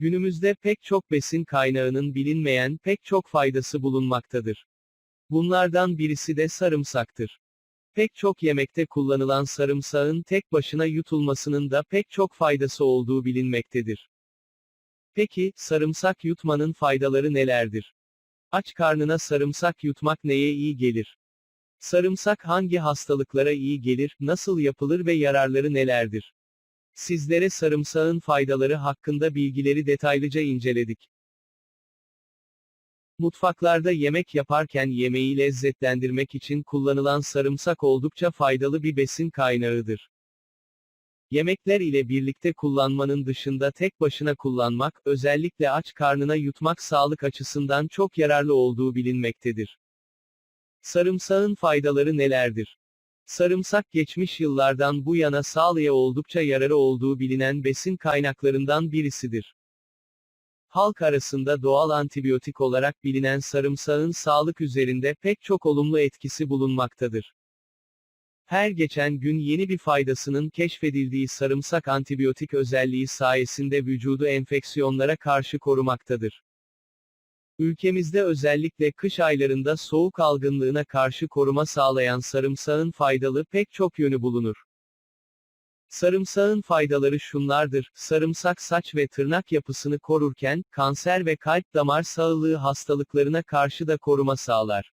Günümüzde pek çok besin kaynağının bilinmeyen pek çok faydası bulunmaktadır. Bunlardan birisi de sarımsaktır. Pek çok yemekte kullanılan sarımsağın tek başına yutulmasının da pek çok faydası olduğu bilinmektedir. Peki, sarımsak yutmanın faydaları nelerdir? Aç karnına sarımsak yutmak neye iyi gelir? Sarımsak hangi hastalıklara iyi gelir, nasıl yapılır ve yararları nelerdir? Sizlere sarımsağın faydaları hakkında bilgileri detaylıca inceledik. Mutfaklarda yemek yaparken yemeği lezzetlendirmek için kullanılan sarımsak oldukça faydalı bir besin kaynağıdır. Yemekler ile birlikte kullanmanın dışında tek başına kullanmak, özellikle aç karnına yutmak sağlık açısından çok yararlı olduğu bilinmektedir. Sarımsağın faydaları nelerdir? Sarımsak geçmiş yıllardan bu yana sağlığa oldukça yararı olduğu bilinen besin kaynaklarından birisidir. Halk arasında doğal antibiyotik olarak bilinen sarımsağın sağlık üzerinde pek çok olumlu etkisi bulunmaktadır. Her geçen gün yeni bir faydasının keşfedildiği sarımsak antibiyotik özelliği sayesinde vücudu enfeksiyonlara karşı korumaktadır. Ülkemizde özellikle kış aylarında soğuk algınlığına karşı koruma sağlayan sarımsağın faydalı pek çok yönü bulunur. Sarımsağın faydaları şunlardır, sarımsak saç ve tırnak yapısını korurken, kanser ve kalp damar sağlığı hastalıklarına karşı da koruma sağlar.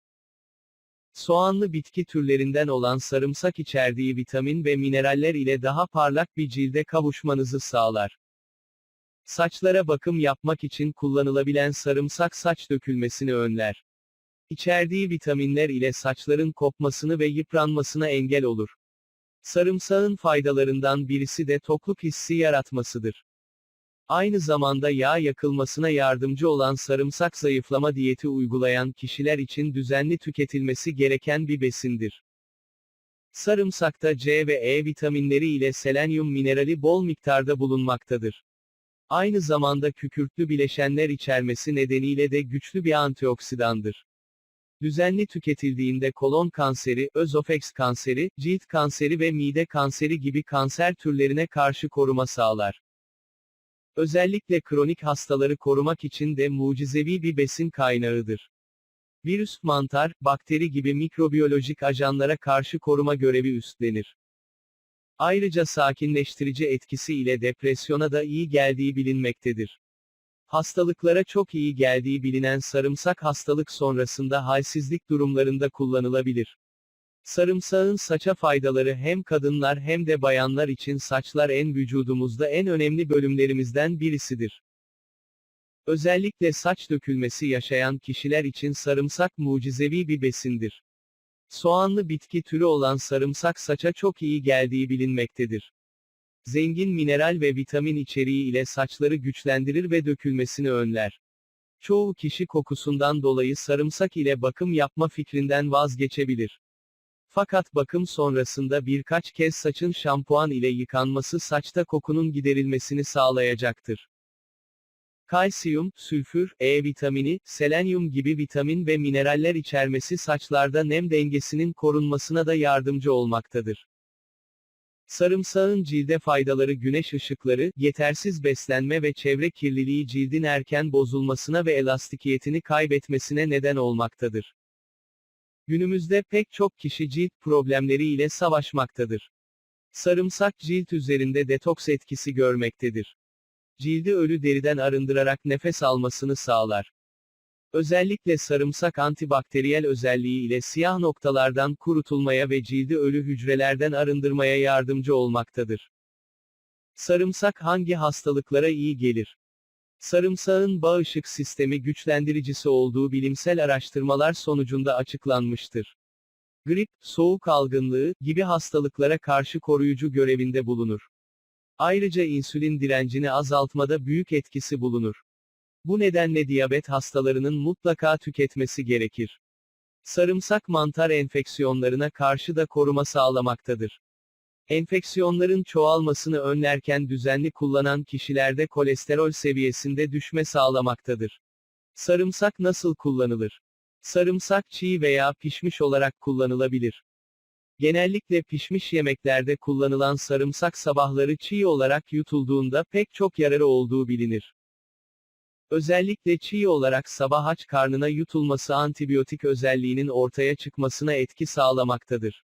Soğanlı bitki türlerinden olan sarımsak içerdiği vitamin ve mineraller ile daha parlak bir cilde kavuşmanızı sağlar. Saçlara bakım yapmak için kullanılabilen sarımsak saç dökülmesini önler. İçerdiği vitaminler ile saçların kopmasını ve yıpranmasına engel olur. Sarımsağın faydalarından birisi de tokluk hissi yaratmasıdır. Aynı zamanda yağ yakılmasına yardımcı olan sarımsak zayıflama diyeti uygulayan kişiler için düzenli tüketilmesi gereken bir besindir. Sarımsakta C ve E vitaminleri ile selenyum minerali bol miktarda bulunmaktadır. Aynı zamanda kükürtlü bileşenler içermesi nedeniyle de güçlü bir antioksidandır. Düzenli tüketildiğinde kolon kanseri, özofeks kanseri, cilt kanseri ve mide kanseri gibi kanser türlerine karşı koruma sağlar. Özellikle kronik hastaları korumak için de mucizevi bir besin kaynağıdır. Virüs, mantar, bakteri gibi mikrobiyolojik ajanlara karşı koruma görevi üstlenir. Ayrıca sakinleştirici etkisi ile depresyona da iyi geldiği bilinmektedir. Hastalıklara çok iyi geldiği bilinen sarımsak hastalık sonrasında halsizlik durumlarında kullanılabilir. Sarımsağın saça faydaları hem kadınlar hem de bayanlar için saçlar en vücudumuzda en önemli bölümlerimizden birisidir. Özellikle saç dökülmesi yaşayan kişiler için sarımsak mucizevi bir besindir. Soğanlı bitki türü olan sarımsak saça çok iyi geldiği bilinmektedir. Zengin mineral ve vitamin içeriği ile saçları güçlendirir ve dökülmesini önler. Çoğu kişi kokusundan dolayı sarımsak ile bakım yapma fikrinden vazgeçebilir. Fakat bakım sonrasında birkaç kez saçın şampuan ile yıkanması saçta kokunun giderilmesini sağlayacaktır. Kalsiyum, sülfür, E vitamini, selenyum gibi vitamin ve mineraller içermesi saçlarda nem dengesinin korunmasına da yardımcı olmaktadır. Sarımsağın cilde faydaları güneş ışıkları, yetersiz beslenme ve çevre kirliliği cildin erken bozulmasına ve elastikiyetini kaybetmesine neden olmaktadır. Günümüzde pek çok kişi cilt problemleri ile savaşmaktadır. Sarımsak cilt üzerinde detoks etkisi görmektedir. Cildi ölü deriden arındırarak nefes almasını sağlar. Özellikle sarımsak antibakteriyel özelliği ile siyah noktalardan kurutulmaya ve cildi ölü hücrelerden arındırmaya yardımcı olmaktadır. Sarımsak hangi hastalıklara iyi gelir? Sarımsağın bağışık sistemi güçlendiricisi olduğu bilimsel araştırmalar sonucunda açıklanmıştır. Grip, soğuk algınlığı gibi hastalıklara karşı koruyucu görevinde bulunur. Ayrıca insülin direncini azaltmada büyük etkisi bulunur. Bu nedenle diyabet hastalarının mutlaka tüketmesi gerekir. Sarımsak mantar enfeksiyonlarına karşı da koruma sağlamaktadır. Enfeksiyonların çoğalmasını önlerken düzenli kullanan kişilerde kolesterol seviyesinde düşme sağlamaktadır. Sarımsak nasıl kullanılır? Sarımsak çiğ veya pişmiş olarak kullanılabilir. Genellikle pişmiş yemeklerde kullanılan sarımsak sabahları çiğ olarak yutulduğunda pek çok yararı olduğu bilinir. Özellikle çiğ olarak sabah aç karnına yutulması antibiyotik özelliğinin ortaya çıkmasına etki sağlamaktadır.